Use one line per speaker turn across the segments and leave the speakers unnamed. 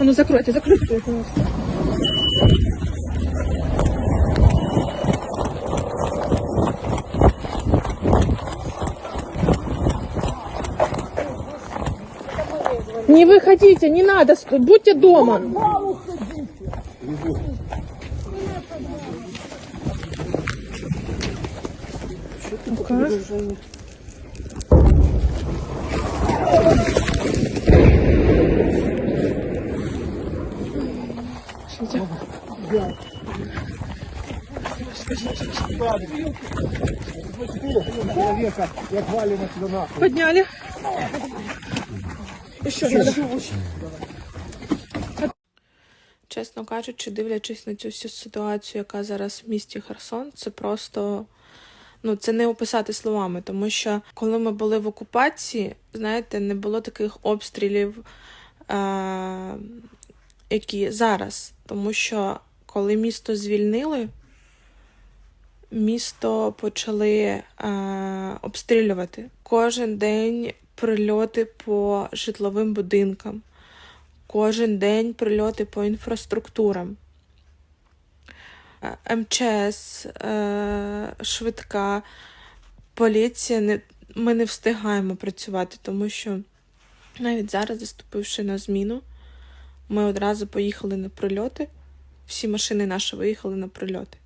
А ну закройте, закройте, пожалуйста. Не выходите, не надо, будьте дома. Ну-ка. Швидя.
Як валимо сюди нахуй.
Подняли. Еще надо. Чесно кажучи, дивлячись на цю всю ситуацію, яка зараз в місті Херсон, це просто ну це не описати словами, тому що коли ми були в окупації, знаєте, не було таких обстрілів, е- які зараз. Тому що коли місто звільнили, місто почали е- обстрілювати. Кожен день прильоти по житловим будинкам, кожен день прильоти по інфраструктурам. Е, МЧС, е- швидка, поліція. Не, ми не встигаємо працювати, тому що навіть зараз, заступивши на зміну, ми одразу поїхали на прильоти. Всі машини наші виїхали на прильоти.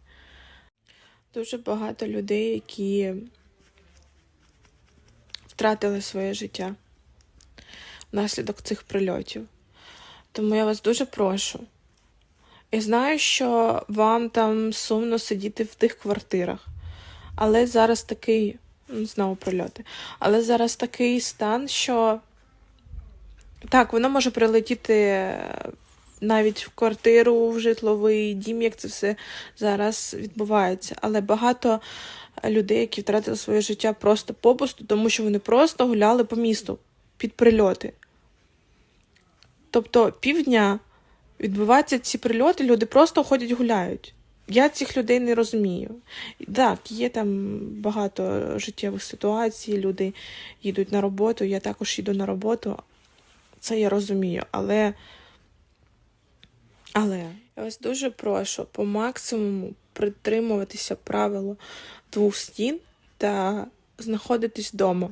Дуже багато людей, які втратили своє життя внаслідок цих прильотів. Тому я вас дуже прошу. Я знаю, що вам там сумно сидіти в тих квартирах, але зараз такий, ну, знову прильоти, але зараз такий стан, що так, воно може прилетіти е, навіть в квартиру, в житловий дім, як це все зараз відбувається. Але багато людей, які втратили своє життя просто попусту, тому що вони просто гуляли по місту під прильоти. Тобто півдня відбуваються ці прильоти, люди просто ходять гуляють. Я цих людей не розумію. Так, є там багато життєвих ситуацій, люди їдуть на роботу, я також їду на роботу. Це я розумію, але. Але я вас дуже прошу по максимуму притримуватися правила двох стін та знаходитись вдома.